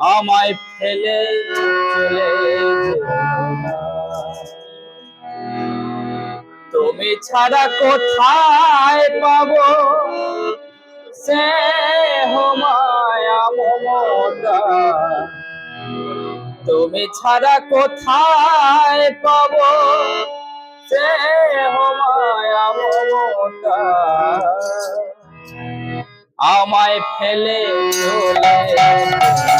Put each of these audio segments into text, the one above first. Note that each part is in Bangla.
আমায় ফেলে চলে তুমি ছাড়া কোথায় পাবো? সে তুমি ছাড়া কোথায় পাবো? সে আমায় ফেলে চলে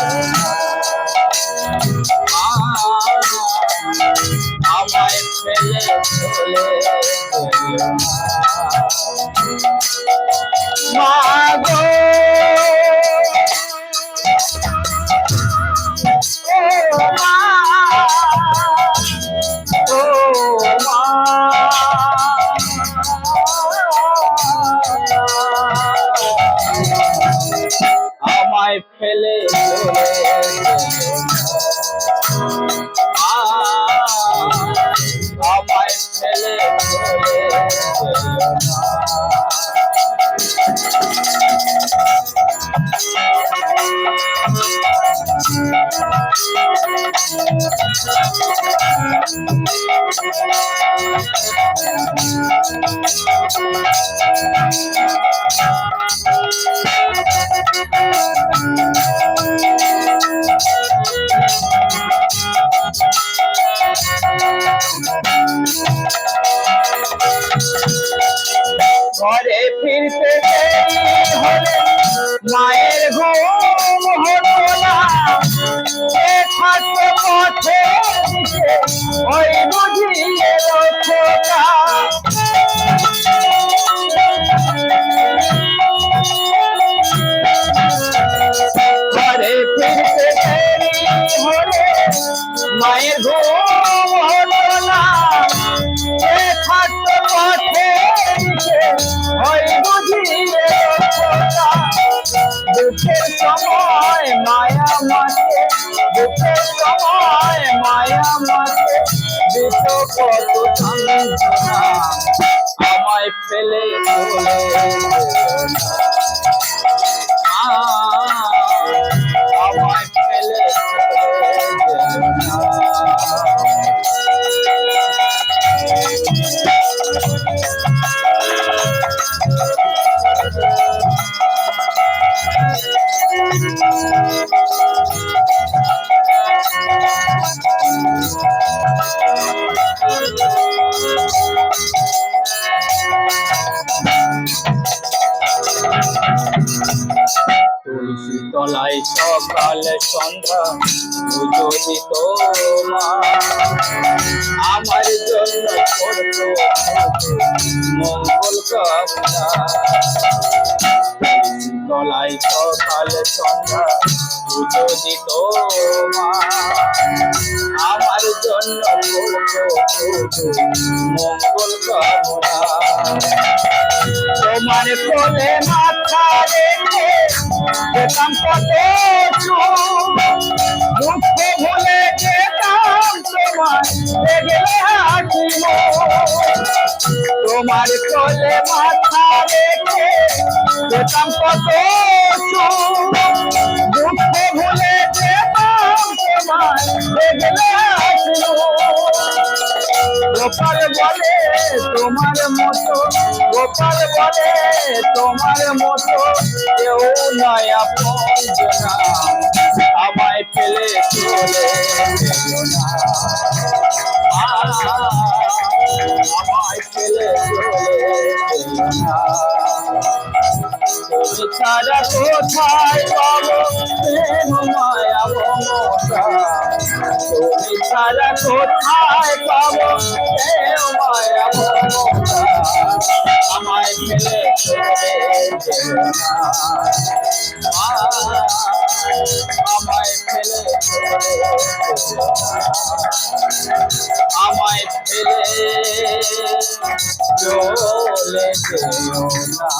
ফেলে চলে ঘরে ফিরতে হলে মায়ের ঘুম হলো না। থাকতে পথে ওই বুঝিয়ে খোকা ঘরে ফিরতে হলে মায়ের ঘুম মাঝে দুঃখের সময় মায়া মাঝে দিত কত আমায় ফেলে চলে তুলসী তলায় সকাল সন্ধ্যা মা আমার জন্য মঙ্গল কামনা। তলায় সকাল সন্ধ্যা মা আমার জন্য মঙ্গল কামনা। তোমার কোলে মাথা রেখে যেতাম কত দুঃখ ভুলে যেতাম তোমার দেখলে হাসিব তোমার কোলে মাথা রেখে যেতাম কত দুঃখ ভুলে যেতাম তোমার দেখলে হাসিব গোপাল বলে তোমার মতো গোপাল বলে তোমার মতো কেউ নয় আপনা আমায় ফেলে চলে আমায় ফেলে কোথায় পাবো মায়া? মমতা তুমি ছাড়া কোথায় পাবো মায়া মমতা আমায় ফেলে আমায় ফেলে আমায় ফেলে চলে যেও না